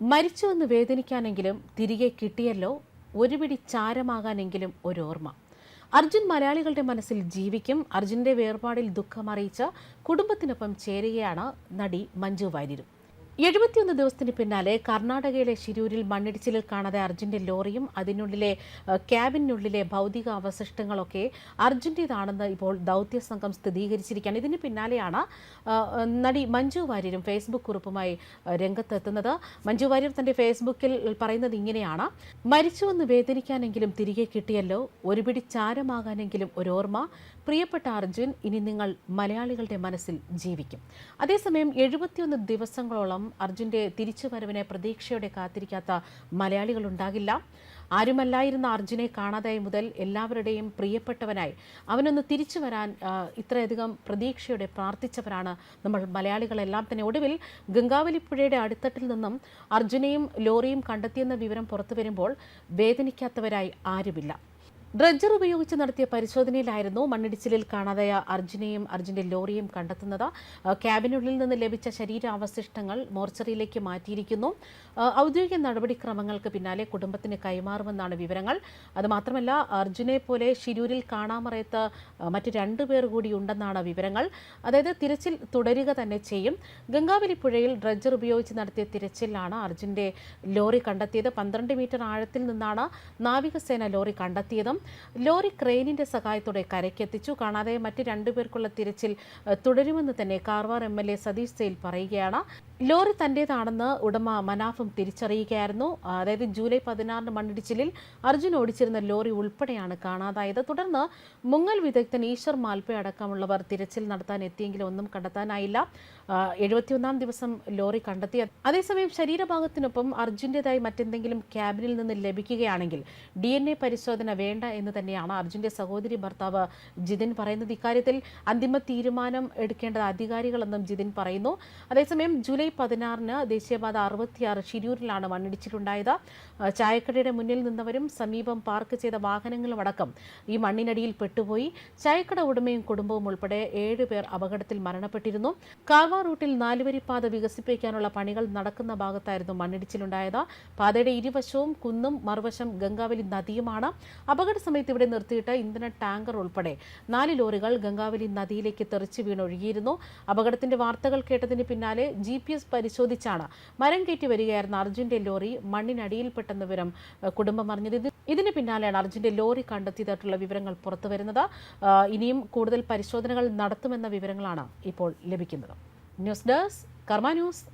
മരിച്ചുവെന്ന് വേദനിക്കാനെങ്കിലും തിരികെ കിട്ടിയല്ലോ ഒരുപിടി ചാരമാകാനെങ്കിലും ഒരോർമ്മ. അർജുൻ മലയാളികളുടെ മനസ്സിൽ ജീവിക്കും. അർജുന്റെ വേർപാടിൽ ദുഃഖം അറിയിച്ച കുടുംബത്തിനൊപ്പം ചേരുകയാണ് നടി മഞ്ജു വാര്യരും. എഴുപത്തിയൊന്ന് ദിവസത്തിന് പിന്നാലെ കർണാടകയിലെ ശിരൂരിൽ മണ്ണിടിച്ചിലിൽ കാണാതെ അർജുന്റെ ലോറിയും അതിനുള്ളിലെ ക്യാബിനുള്ളിലെ ഭൗതിക അവശിഷ്ടങ്ങളൊക്കെ അർജുന്റേതാണെന്ന് ഇപ്പോൾ ദൗത്യ സംഘം സ്ഥിരീകരിച്ചിരിക്കുകയാണ്. ഇതിന് പിന്നാലെയാണ് നടി മഞ്ജു വാര്യരും ഫേസ്ബുക്ക് കുറിപ്പുമായി രംഗത്തെത്തുന്നത്. മഞ്ജു വാര്യർ തന്റെ ഫേസ്ബുക്കിൽ പറയുന്നത് ഇങ്ങനെയാണ് മരിച്ചുവെന്ന് വേദനിക്കാനെങ്കിലും തിരികെ കിട്ടിയല്ലോ ഒരു പിടി ചാരമാകാനെങ്കിലും ഒരു ഓർമ്മ. പ്രിയപ്പെട്ട അർജുൻ ഇനി നിങ്ങൾ മലയാളികളുടെ മനസ്സിൽ ജീവിക്കും. അതേസമയം എഴുപത്തിയൊന്ന് ദിവസങ്ങളോളം അർജുന്റെ തിരിച്ചുവരവിനെ പ്രതീക്ഷയോടെ കാത്തിരിക്കാത്ത മലയാളികളുണ്ടാകില്ല ആരുമല്ലായിരുന്ന അർജുനെ കാണാതായി മുതൽ എല്ലാവരുടെയും പ്രിയപ്പെട്ടവനായി അവനൊന്ന് തിരിച്ചു വരാൻ ഇത്രയധികം പ്രതീക്ഷയോടെ പ്രാർത്ഥിച്ചവരാണ് നമ്മൾ മലയാളികളെല്ലാം തന്നെ. ഒടുവിൽ ഗംഗാവലിപ്പുഴയുടെ അടിത്തട്ടിൽ നിന്നും അർജുനെയും ലോറിയും കണ്ടെത്തിയെന്ന വിവരം പുറത്തു വരുമ്പോൾ വേദനിക്കാത്തവരായി ആരുമില്ല. ഡ്രഡ്ജർ ഉപയോഗിച്ച് നടത്തിയ പരിശോധനയിലായിരുന്നു മണ്ണിടിച്ചിലിൽ കാണാതായ അർജുനെയും അർജുന്റെ ലോറിയും കണ്ടെത്തുന്നത്. ക്യാബിനുള്ളിൽ നിന്ന് ലഭിച്ച ശരീരാവശിഷ്ടങ്ങൾ മോർച്ചറിയിലേക്ക് മാറ്റിയിരിക്കുന്നു. ഔദ്യോഗിക നടപടിക്രമങ്ങൾക്ക് പിന്നാലെ കുടുംബത്തിന് കൈമാറുമെന്നാണ് വിവരങ്ങൾ. അതുമാത്രമല്ല അർജുനെ പോലെ ഷിരൂരിൽ കാണാമറയത്ത് മറ്റ് രണ്ടു പേർ കൂടി ഉണ്ടെന്നാണ് വിവരങ്ങൾ. അതായത് തിരച്ചിൽ തുടരുക തന്നെ ചെയ്യും. ഗംഗാവലി പുഴയിൽ ഡ്രഡ്ജർ ഉപയോഗിച്ച് നടത്തിയ തിരച്ചിലാണ് അർജുന്റെ ലോറി കണ്ടെത്തിയത്. പന്ത്രണ്ട് മീറ്റർ ആഴത്തിൽ നിന്നാണ് നാവികസേന ലോറി കണ്ടെത്തിയതും. ലോറി ക്രെയിനിന്റെ സഹായത്തോടെ കരയ്ക്കെത്തിച്ചു. കാണാതെ മറ്റ് രണ്ടുപേർക്കുള്ള തിരച്ചിൽ തുടരുമെന്ന് തന്നെ Karwar M L A Satish Sail പറയുകയാണ്. ലോറി തന്റേതാണെന്ന് ഉടമ മനാഫും തിരിച്ചറിയുകയായിരുന്നു. അതായത് ജൂലൈ പതിനാറിന് മണ്ണിടിച്ചിലിൽ അർജുൻ ഓടിച്ചിരുന്ന ലോറി ഉൾപ്പെടെയാണ് കാണാതായത്. തുടർന്ന് മുങ്ങൽ വിദഗ്ധൻ ഈശ്വർ മാൽപ്പെ അടക്കമുള്ളവർ തിരച്ചിൽ നടത്താൻ എത്തിയെങ്കിലും ഒന്നും കണ്ടെത്താനായില്ല. എഴുപത്തിയൊന്നാം ദിവസം ലോറി കണ്ടെത്തിയ അതേസമയം ശരീരഭാഗത്തിനൊപ്പം അർജുന്റെതായി മറ്റെന്തെങ്കിലും ക്യാബിനിൽ നിന്ന് ലഭിക്കുകയാണെങ്കിൽ ഡി എൻ എ പരിശോധന വേണ്ട എന്ന് തന്നെയാണ് അർജുന്റെ സഹോദരി ഭർത്താവ് ജിതിൻ പറയുന്നത്. ഇക്കാര്യത്തിൽ അന്തിമ തീരുമാനം എടുക്കേണ്ടത് അധികാരികളെന്നും ജിതിൻ പറയുന്നു. അതേസമയം ജൂലൈ പതിനാറിന് ദേശീയപാത അറുപത്തിയാറ് ഷിരൂരിലാണ് മണ്ണിടിച്ചിലുണ്ടായത്. ചായക്കടയുടെ മുന്നിൽ നിന്നവരും സമീപം പാർക്ക് ചെയ്ത വാഹനങ്ങളും അടക്കം ഈ മണ്ണിനടിയിൽ പെട്ടുപോയി. ചായക്കട ഉടമയും കുടുംബവും ഉൾപ്പെടെ ഏഴ് പേർ അപകടത്തിൽ മരണപ്പെട്ടിരുന്നു. കാവ റൂട്ടിൽ നാലുവരിപ്പാത വികസിപ്പിക്കാനുള്ള പണികൾ നടക്കുന്ന ഭാഗത്തായിരുന്നു മണ്ണിടിച്ചിലുണ്ടായത്. പാതയുടെ ഇരുവശവും കുന്നും മറുവശം ഗംഗാവലി നദിയുമാണ്. അപകട സമയത്ത് ഇവിടെ നിർത്തിയിട്ട് ഇന്ധന ടാങ്കർ ഉൾപ്പെടെ നാല് ലോറികൾ ഗംഗാവലി നദിയിലേക്ക് തെറിച്ചു വീണൊഴുകിയിരുന്നു. അപകടത്തിന്റെ വാർത്തകൾ കേട്ടതിന് പിന്നാലെ ജി പി എസ് പരിശോധിച്ചാണ്. മരം കയറ്റി വരികയായിരുന്ന അർജുന്റെ ലോറി മണ്ണിനടിയിൽപ്പെട്ടെന്ന വിവരം കുടുംബം അറിഞ്ഞത് ഇത് ഇതിന് പിന്നാലെയാണ് അർജുന്റെ ലോറി കണ്ടെത്തിയതായിട്ടുള്ള വിവരങ്ങൾ പുറത്തു വരുന്നത്. ഇനിയും കൂടുതൽ പരിശോധനകൾ നടത്തുമെന്ന വിവരങ്ങളാണ് ഇപ്പോൾ ലഭിക്കുന്നത്. News desk Karma news.